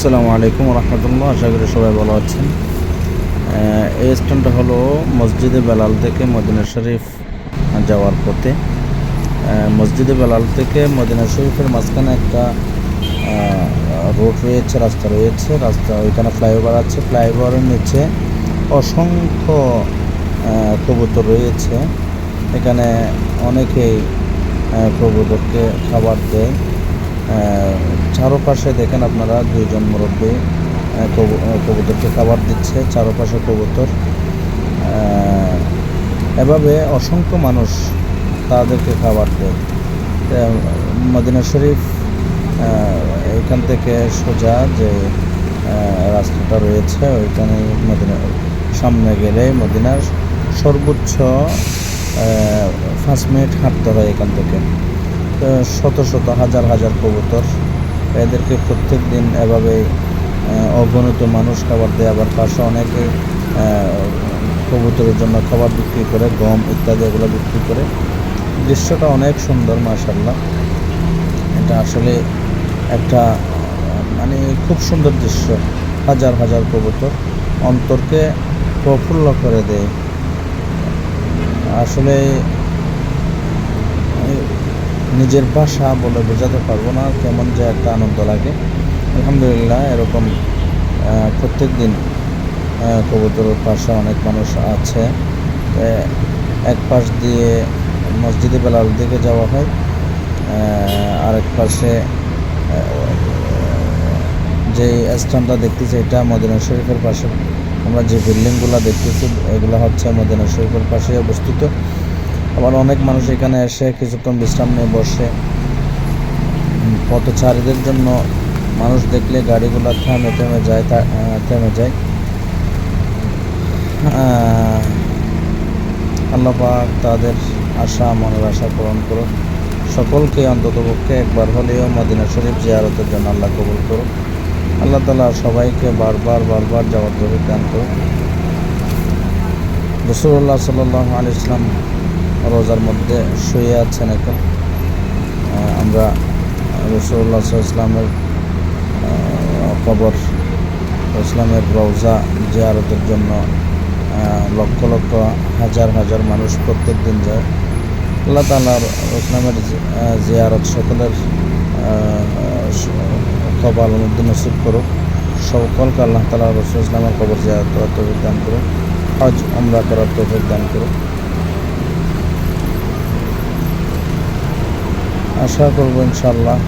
আসসালামু আলাইকুম রহমতুল্লাহ, আশা করি সবাই ভালো আছেন। এই স্থানটা হলো মসজিদে বেলাল থেকে মদিনা শরীফ যাওয়ার পথে। মসজিদে বেলাল থেকে মদিনা শরীফের মাঝখানে একটা রোড রয়েছে, রাস্তা রয়েছে, রাস্তা ওইখানে ফ্লাইওভার আছে। ফ্লাইওভারের নিচে অসংখ্য কবুতর রয়েছে। এখানে অনেকেই কবুতরকে খাবার দেয়। চারপাশে দেখেন আপনারা দুইজন মুরব্বী কবুতরকে খাবার দিচ্ছে চারপাশে কবুতর। এভাবে অসংখ্য মানুষ তাদেরকে খাবার দেয়। মদিনা শরীফ এখান থেকে সোজা যে রাস্তাটা রয়েছে, ওইখানে মদিনা, সামনে গেলে মদিনার সর্বোচ্চ পাঁচ মিনিট হাঁটতে হয় এখান থেকে। শত শত, হাজার হাজার কবুতর। এদেরকে প্রত্যেক দিন এভাবে অগণিত মানুষ খাবার দেয়। আবার পাশে অনেকে কবুতরের জন্য খাবার বিক্রি করে, গম ইত্যাদি এগুলো বিক্রি করে। দৃশ্যটা অনেক সুন্দর মাশাল্লাহ এটা আসলে একটা মানে খুব সুন্দর দৃশ্য। হাজার হাজার কবুতর অন্তরকে প্রফুল্ল করে দেয়। আসলে নিজের ভাষা বলে বোঝাতে পারব না, কেমন যে একটা আনন্দ লাগে। আলহামদুলিল্লাহ, এরকম প্রত্যেক দিন কবুতরের পাশে অনেক মানুষ আছে। এক পাশ দিয়ে মসজিদে বেলাল দিকে যাওয়া হয় আরেক পাশে যে স্থানটা দেখতেছি এটা মদিনা শরীফের পাশে। আমরা যে বিল্ডিংগুলো দেখতেছি, এগুলো হচ্ছে মদিনা শরীফের পাশে অবস্থিত। আবার অনেক মানুষ এখানে এসে কিছুক্ষণ বিশ্রাম নিয়ে বসে। পথচারীদের জন্য মানুষ দেখলে গাড়িগুলো থেমে থেমে যায় থেমে যায়। আহ, আল্লাহ পাক তাদের আশা মনের আশা পূরণ করুন সকলকে অন্ততপক্ষে একবার হলেও মদিনা শরীফ জিয়ারতের জন্য আল্লাহ কবুল করুন আল্লাহ তালা সবাইকে বারবার বারবার যাওয়ার দান করুন রসুল্লাহ সাল্লাহ আলি ইসলাম রোজার মধ্যে শুয়ে আছেন এখন। আমরা রসুল্লাহ ইসলামের কবর, ইসলামের রওজা জিয়ারতের জন্য লক্ষ লক্ষ হাজার হাজার মানুষ প্রত্যেক দিন যায়। আল্লাহ তালার ইসলামের জিয়ারত সকলের কপাল মধ্যে নসিব করুক। সকলকে আল্লাহ তালা রসুল ইসলামের কবর জিয়ারত তৌফিক দান করুক। হজ আমরা করার তৌফিক দান করুক। আশা করব ইনশাল্লাহ।